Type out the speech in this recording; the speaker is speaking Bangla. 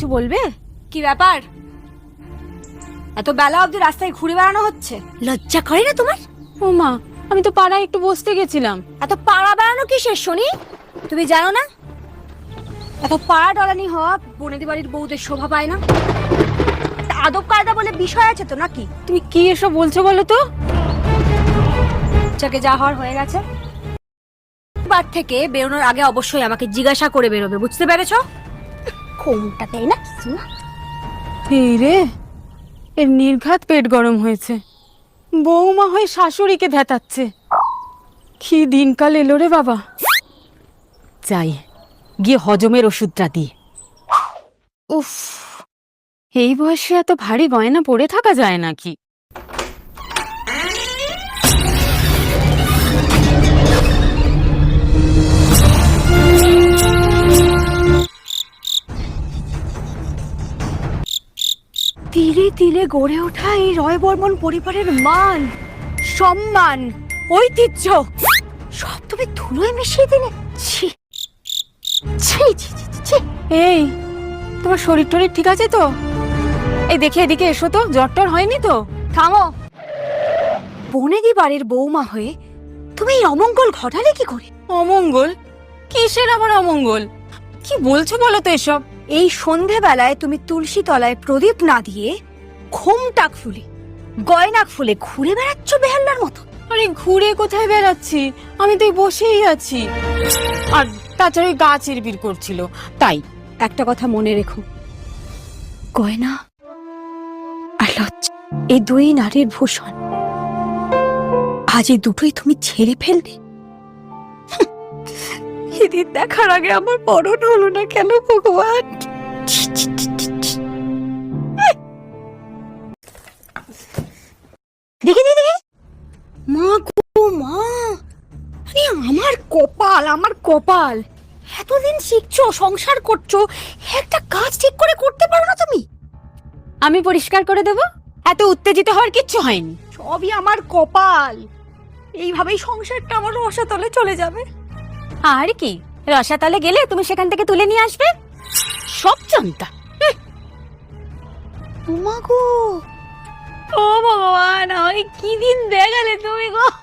কিছু বলবে? কি ব্যাপার? এত বেলা অবধি রাস্তায় ঘুরে বেড়ানো হচ্ছে। লজ্জা করে না তোমার? ও মা আমি তো পাড়ায় একটু বসতে গেছিলাম। এত পাড়া বেড়ানো কিসের শুনি? তুমি জানো না? এত পাড়া ডলানি হওয়া বনেদি বাড়ির বউদের শোভা পায় না। তা আদব কায়দা বলে বিষয় আছে তো নাকি? তুমি কি এসব বলছো বলো তো? যাকে যা হওয়ার হয়ে গেছে। বার থেকে বেরোনোর আগে অবশ্যই আমাকে জিজ্ঞাসা করে বেরোবে বুঝতে পেরেছ? কোনটা তাই না কিছু না। এই রে এর নির্ঘাত পেট গরম হয়েছে। বৌমা হয়ে শাশুড়িকে ধ্যাতাচ্ছে কি দিনকাল এলো রে বাবা। যাই গিয়ে হজমের ওষুধটা দিয়ে উফ এই বয়সে এত ভারী গয়না পড়ে থাকা যায় নাকি? তিলে তিলে গড়ে ওঠা এই রয় বর্মন পরিবারের মান, সম্মান, ঐতিহ্য, সব তুমি ধুলোয় মিশিয়ে দিলে। ছি ছি এই, তোমার শরীর টরীর ঠিক আছে তো? এই দেখে এদিকে এসো তো, জ্বর টর হয়নি তো? থামো। বনেদি বাড়ির বৌমা হয়ে, তুমি এই অমঙ্গল ঘটালে কি করে? অমঙ্গল? কিসের আবার অমঙ্গল? কি বলছো বলো তো এসব? এই সন্ধেবেলায় তুমি তুলসী তলায় প্রদীপ না দিয়ে ঘোমটাক ফুলে গয়নাক ফুলে ঘুরে বেড়াচ্ছ বেহাল্লার মতো। আরে ঘুরে কোথায় বেড়াচ্ছি? আমি তো বসেই আছি। আর তাছাড়া ওই গা চিরবির করছিল তাই। একটা কথা মনে রেখো। গয়না আর লজ্জা এই দুই নারীর ভূষণ। আজ এই দুটোই তুমি ছেড়ে ফেলবে এদিন দেখার আগে আমার মরণ হলো না কেন ভগবান? দেখি দেখি। মা গো মা। আরে আমার কপাল আমার কপাল। এতদিন শিখছো সংসার করছ একটা কাজ ঠিক করে করতে পারো না তুমি। আমি পরিষ্কার করে দেব? এত উত্তেজিত হওয়ার কিচ্ছু হয়নি। সবই আমার কপাল। এইভাবেই সংসারটা আমার রসাতলে চলে যাবে। আর কি? রসাতলে গেলে তুমি সেখান থেকে তুলে নিয়ে আসবে? সব জানতা। উমা গো। ও ভগবান আমাকে কি দিন দেখালে তুমি গো?